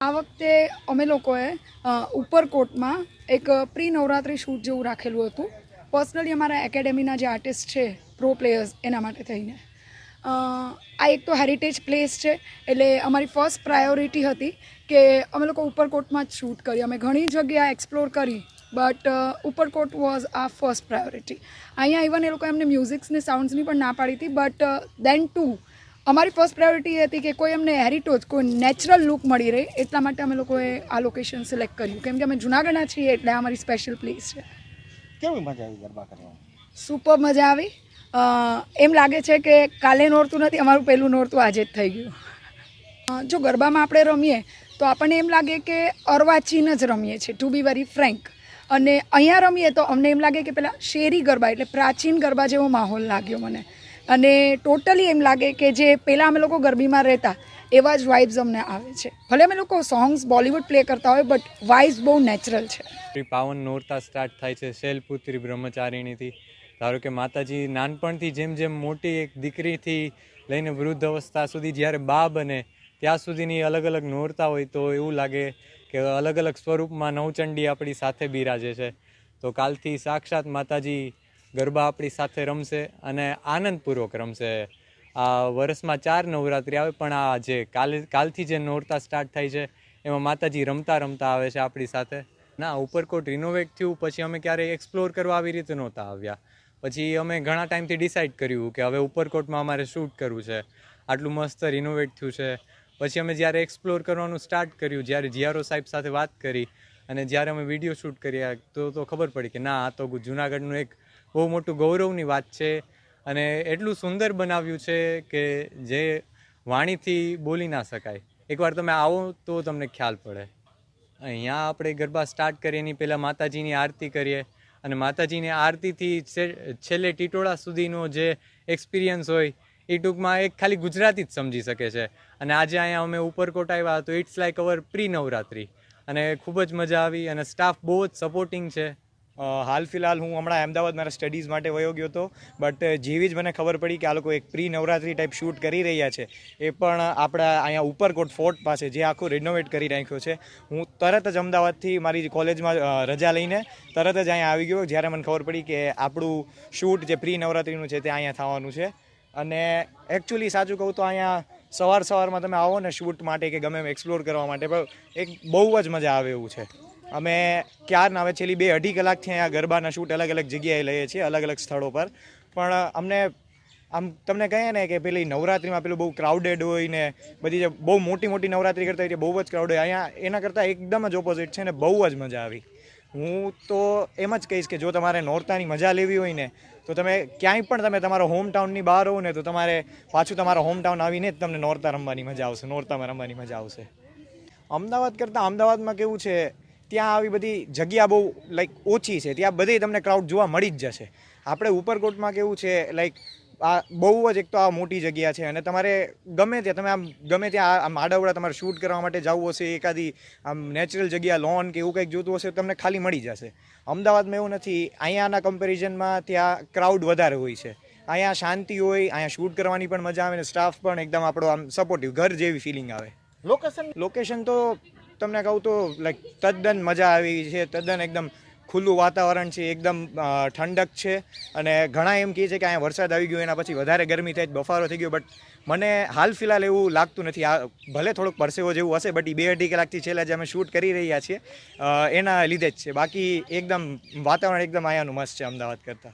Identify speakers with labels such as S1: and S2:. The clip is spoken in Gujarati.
S1: આ વખતે અમે લોકોએ ઉપરકોટમાં એક પ્રી નવરાત્રિ શૂટ જેવું રાખેલું હતું. પર્સનલી અમારા એકેડેમીના જે આર્ટિસ્ટ છે પ્રો પ્લેયર્સ એના માટે થઈને. આ એક તો હેરિટેજ પ્લેસ છે, એટલે અમારી ફર્સ્ટ પ્રાયોરિટી હતી કે અમે લોકો ઉપરકોટમાં જ શૂટ કરી. અમે ઘણી જગ્યા એક્સપ્લોર કરી but Uparkot was a first priority અહીંયા ઇવન એ લોકો એમને મ્યુઝિક્સને સાઉન્ડ્સની પણ ના પાડી હતી બટ દેન ટુ અમારી ફર્સ્ટ પ્રાયોરિટી હતી કે કોઈ અમને હેરિટોજ કોઈ નેચરલ લુક મળી રહે એટલા માટે અમે લોકોએ આ લોકેશન સિલેક્ટ કર્યું. કેમ કે અમે જુનાગઢના છીએ એટલે આ અમારી સ્પેશિયલ પ્લેસ છે.
S2: કેવી મજા આવી ગરબા કરવા
S1: સુપર મજા આવી. એમ લાગે છે કે કાલે નોરતું નથી અમારું પહેલું નોરતું આજે જ થઈ ગયું. જો ગરબામાં આપણે રમીએ તો આપણને એમ લાગે કે અર્વાચીન જ રમીએ છીએ ટુ બી વેરી ફ્રેન્ક અને અહીંયા રમીએ તો અમને એમ લાગે કે પેલા શેરી ગરબા એટલે પ્રાચીન ગરબા જેવો માહોલ લાગ્યો મને. અને ટોટલી એમ લાગે કે જે પહેલાં અમે લોકો ગરબીમાં રહેતા, એવા જ વાઇબ્સ અમને આવે છે. ભલે અમે લોકો સોંગ્સ બોલિવૂડ પ્લે કરતા હોય બટ વાઇબ્સ બહુ નેચરલ છે.
S3: પાવન નોરતા સ્ટાર્ટ થાય છે, શૈલપુત્રી બ્રહ્મચારીણીથી. ધારો કે માતાજી નાનપણથી જેમ જેમ મોટી એક દીકરીથી લઈને વૃદ્ધ અવસ્થા સુધી જ્યારે બા બને, ત્યાં સુધીની અલગ અલગ નોરતા હોય તો એવું લાગે કે અલગ અલગ સ્વરૂપમાં નવચંડી આપણી સાથે બિરાજે છે. તો કાલથી સાક્ષાત માતાજી ગરબા આપણી સાથે રમશે અને આનંદપૂર્વક રમશે. આ વર્ષમાં ચાર નવરાત્રિ આવે, પણ આ જે કાલે, કાલથી જે નોરતા સ્ટાર્ટ થાય છે, એમાં માતાજી રમતા રમતા આવે છે આપણી સાથે. ના, ઉપરકોટ રિનોવેટ થયું, પછી અમે ક્યારેય એક્સપ્લોર કરવા આવી રીતે નહોતા આવ્યા. પછી અમે ઘણા ટાઈમથી ડિસાઇડ કર્યું કે હવે ઉપરકોટમાં અમારે શૂટ કરવું છે. આટલું મસ્ત રિનોવેટ થયું છે. પછી અમે જ્યારે એક્સપ્લોર કરવાનું સ્ટાર્ટ કર્યું, જ્યારે જીઆરઓ સાહેબ સાથે વાત કરી અને જ્યારે અમે વીડિયો શૂટ કર્યા, તો તો ખબર પડી કે ના, આ તો જુનાગઢનું એક બહુ મોટું ગૌરવની વાત છે અને એટલું સુંદર બનાવ્યું છે કે જે વાણીથી બોલી ના શકાય. એકવાર તમે આવો તો તમને ખ્યાલ પડે. અહીંયા આપણે ગરબા સ્ટાર્ટ કરીએ એની પહેલાં માતાજીની આરતી કરીએ અને માતાજીની આરતીથી છેલ્લે ટીટોળા સુધીનો જે એક્સપિરિયન્સ હોય એ ટૂંકમાં એક ખાલી ગુજરાતી જ સમજી શકે છે. અને આજે અહીંયા અમે ઉપરકોટ આવ્યા તો it's like our pre Navratri અને ખૂબ જ મજા આવી અને સ્ટાફ બહુ જ સપોર્ટિંગ છે.
S2: હાલ ફિલહાલ હું હમણાં અમદાવાદ મારા સ્ટડીઝ માટે વયો ગયો હતો બટ જેવી જ મને ખબર પડી કે આ લોકો એક પ્રી નવરાત્રી ટાઈપ શૂટ કરી રહ્યા છે. એ પણ આપણા અહીંયા ઉપરકોટ ફોર્ટ પાસે જે આખું રિનોવેટ કરી નાખ્યો છે. હું તરત જ અમદાવાદથી મારી કોલેજમાં રજા લઈને તરત જ અહીંયા આવી ગયો, જ્યારે મને ખબર પડી કે આપણું શૂટ જે પ્રી નવરાત્રીનું છે તે અહીંયા થવાનું છે. અને એકચ્યુઅલી સાચું કહું તો અહીંયા સવાર સવારમાં તમે આવો ને શૂટ માટે કે ગમે એમ એક્સપ્લોર કરવા માટે, પણ એક બહુ જ મજા આવે એવું છે. અમે ક્યારના નાવે છેલ્લી બે અઢી કલાકથી અહીંયા ગરબાના શૂટ અલગ અલગ જગ્યાએ લઈએ છીએ, અલગ અલગ સ્થળો પર. પણ અમને આમ તમને કહીએ ને કે પેલી નવરાત્રિમાં પેલું બહુ ક્રાઉડેડ હોય ને બધી જે બહુ મોટી મોટી નવરાત્રિ કરતા હોય છે, બહુ જ ક્રાઉડ હોય. અહીંયા એના કરતાં એકદમ જ ઓપોઝિટ છે ને બહુ જ મજા આવી. હું તો એમ જ કહીશ કે જો તમારે નોરતાની મજા લેવી હોય ને, તો તમે ક્યાંય પણ તમે તમારા હોમ ટાઉનની બહાર હોવ ને, તો તમારે પાછું તમારા હોમ ટાઉન આવીને જ તમને નોરતા રમવાની મજા આવશે, નોરતામાં રમવાની મજા આવશે. અમદાવાદ કરતાં અમદાવાદમાં કેવું છે ત્યાં આવી બધી જગ્યા બહુ લાઈક ઓછી છે. ત્યાં બધી તમને ક્રાઉડ જોવા મળી જ જશે. આપણે ઉપરકોટમાં કેવું છે લાઈક આ બહુ જ એક તો આ મોટી જગ્યા છે અને તમારે ગમે ત્યાં તમે આમ ગમે ત્યાં આમ આડાવડા તમારે શૂટ કરવા માટે જવું હશે એકાદી આમ નેચરલ જગ્યા લોન કે એવું કંઈક જોતું હશે તમને ખાલી મળી જશે. અમદાવાદમાં એવું નથી અહીંયાના કમ્પેરિઝનમાં ત્યાં ક્રાઉડ વધારે હોય છે. અહીંયા શાંતિ હોય અહીંયા શૂટ કરવાની પણ મજા આવે ને સ્ટાફ પણ એકદમ આપણો આમ સપોર્ટિવ ઘર જેવી ફિલિંગ આવે. લોકેશન લોકેશન તો તમને કહું તો લાઈક તદ્દન મજા આવી છે, તદ્દન એકદમ ખુલ્લું વાતાવરણ છે, એકદમ ઠંડક છે. અને ઘણા એમ કહે છે કે અહીંયા વરસાદ આવી ગયો, એના પછી વધારે ગરમી થાય, બફારો થઈ ગયો. બટ મને હાલ ફિલહાલ એવું લાગતું નથી. આ ભલે થોડોક પરસેવો જેવું હશે બટ એ બે અઢી કલાકથી છેલ્લા જે અમે શૂટ કરી રહ્યા છીએ એના લીધે જ છે. બાકી એકદમ વાતાવરણ એકદમ અહીંયાનું મસ્ત છે, અમદાવાદ કરતાં.